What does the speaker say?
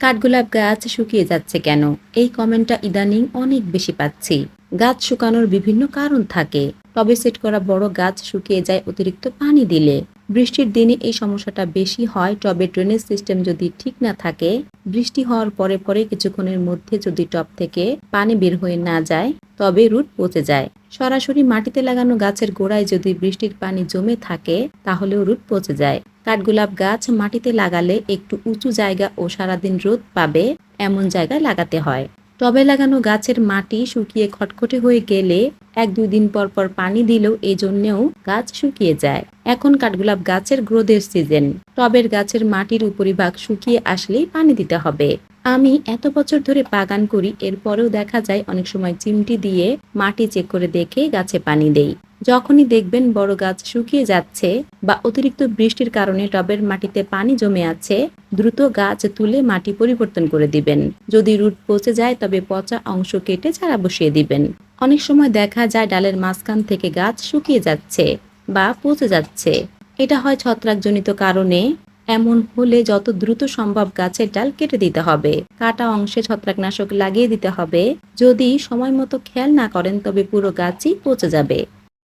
কাঠগোলাপ গাছ শুকিয়ে যাচ্ছে কেন? এই কমেন্টটা ইদানিং অনেক বেশি পাচ্ছি। গাছ শুকানোর বিভিন্ন কারণ থাকে। টবে সেট করা বড় গাছ শুকিয়ে যায় অতিরিক্ত পানি দিলে। বৃষ্টির দিনে এই সমস্যাটা বেশি হয়, টবে ড্রেনেজ সিস্টেম যদি ঠিক না থাকে, বৃষ্টি হওয়ার পরে পরে কিছুক্ষণের মধ্যে যদি টব থেকে পানি বের হয়ে না যায়, তবে রুট পচে যায়। সরাসরি মাটিতে লাগানো গাছের গোড়ায় যদি বৃষ্টির পানি জমে থাকে, তাহলেও রুট পচে যায়। কাঠগোলাপ গাছ মাটিতে লাগালে একটু উঁচু জায়গা ও সারাদিন রোদ পাবে, এমন জায়গায় লাগাতে হয়। টবে লাগানো গাছের মাটি শুকিয়ে খটখটে হয়ে গেলে এক দুই দিন পর পর পানি দিলেও এই জন্যেও গাছ শুকিয়ে যায়। এখন কাঠগোলাপ গাছের গ্রোদের সিজন। টবের গাছের মাটির উপরিভাগ শুকিয়ে আসলেই পানি দিতে হবে। আমি এত বছর ধরে বাগান করি, এরপরেও দেখা যায় অনেক সময় চিমটি দিয়ে মাটি চেক করে দেখে গাছে পানি দেই। যখনই দেখবেন বড় গাছ শুকিয়ে যাচ্ছে বা অতিরিক্ত বৃষ্টির কারণে টবের মাটিতে পানি জমে আছে, দ্রুত গাছ তুলে মাটি পরিবর্তন করে দিবেন। যদি রুট পচে যায়, তবে পচা অংশ কেটে চারা বসিয়ে দিবেন। অনেক সময় দেখা যায় ডালের মাঝখান থেকে গাছ শুকিয়ে যাচ্ছে বা পচে যাচ্ছে। এটা হয় ছত্রাকজনিত কারণে এমন হলে যত দ্রুত সম্ভব গাছের ডাল কেটে দিতে হবে। কাটা অংশে ছত্রাকনাশক লাগিয়ে দিতে হবে। যদি সময় মতো খেয়াল না করেন, তবে পুরো গাছই পচে যাবে।